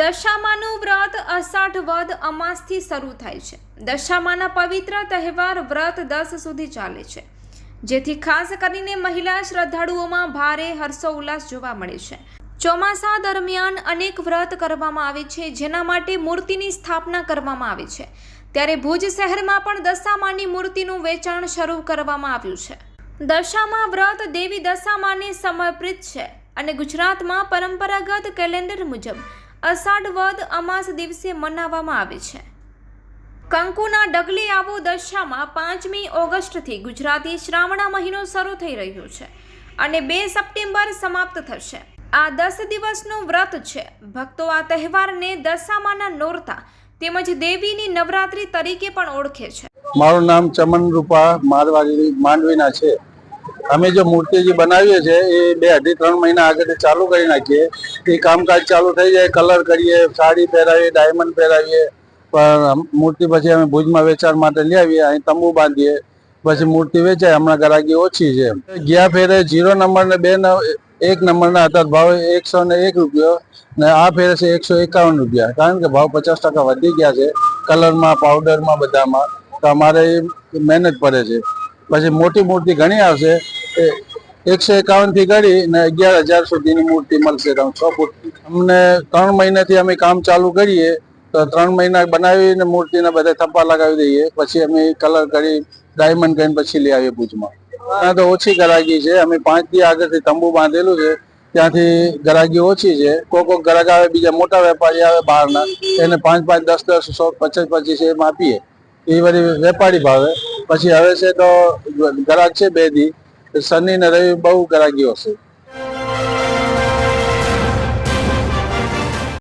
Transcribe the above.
દશામાનું વ્રત અષાઢ વદ અમાસથી શરૂ થાય છે. દશામાના પવિત્ર તહેવાર વ્રત દસ સુધી ચાલે છે. જેથી ખાસ કરીને મહિલા શ્રદ્ધાળુઓમાં ભારે હર્ષોલ્લાસ જોવા મળે છે. ચોમાસા દરમિયાન અનેક વ્રત કરવામાં આવે છે, જેના માટે મૂર્તિની સ્થાપના કરવામાં આવે છે. ત્યારે ભુજ શહેરમાં પણ દશામાની મૂર્તિનું વેચાણ શરૂ કરવામાં આવ્યું છે. દશામા વ્રત દેવી દશામાને સમર્પિત છે અને ગુજરાતમાં પરંપરાગત કેલેન્ડર મુજબ અષાઢ વદ અમાસ દિવસે મનાવવામાં આવે છે. કંકુના ડગલે આવો દશામાં પાંચમી ઓગસ્ટથી ગુજરાતી શ્રાવણા મહિનો શરૂ થઈ રહ્યો છે અને બે સપ્ટેમ્બર સમાપ્ત થશે. આ દસ દિવસનું વ્રત છે. ભક્તો આ તહેવારને દશામાના નોરતા તેમજ દેવીની નવરાત્રિ તરીકે પણ ઓળખે છે. મારું નામ ચમન રૂપા મારવાડી માંડવીના છે. અમે જે મૂર્તિ જે બનાવીએ છીએ એ બે અઢી ત્રણ મહિના આગળ ચાલુ કરી નાખીએ. એ કામકાજ ચાલુ થઈ જાય, કલર કરીએ, સાડી પહેરાવીએ ડાયમંડ પહેરાવીએ, પણ મૂર્તિ પછી અમે ભુજમાં વેચાણ માટે લઈ આવીએ, અહીં તંબુ બાંધીએ, પછી મૂર્તિ વેચાય, હમણાં ગરાગી ઓછી છે ગયા ફેરે જીરો નંબર ને બે એક નંબરના હતા, ભાવ એકસો ને એક રૂપિયો, ને આ ફેરે છે એકસો એકાવન રૂપિયા. કારણ કે ભાવ પચાસ ટકા વધી ગયા છે, કલરમાં પાવડરમાં બધામાં, તો અમારે મહેનત પડે છે. પછી મોટી મૂર્તિ ઘણી આવશે એકસો એકાવનથી ઘડી ને અગિયાર હજાર સુધીની મૂર્તિ મળશે છ ફૂટની અમને ત્રણ મહિનાથી અમે કામ ચાલુ કરીએ, તો ત્રણ મહિના બનાવીને મૂર્તિને બધા થપ્પા લગાવી દઈએ, પછી અમે કલર કરી ડાયમંડ કરીને પછી લઈ આવીએ ભુજમાં. તો ઓછી ગરાગી છે, અમે પાંચ દી આગળથી તંબુ બાંધેલું છે, ત્યાંથી ગરાગી ઓછી છે. કોક કોક ગરાગ આવે, બીજા મોટા વેપારી આવે બહારના, એને પાંચ પાંચ, દસ દસ, સો, પચીસ પચીસ એમ આપીએ. એ બધી વેપારી ભાવે. પછી હવે છે તો ગરાગ છે બે દી. શનિ ને રવિ બહુ ગ્રાહકીઓ છે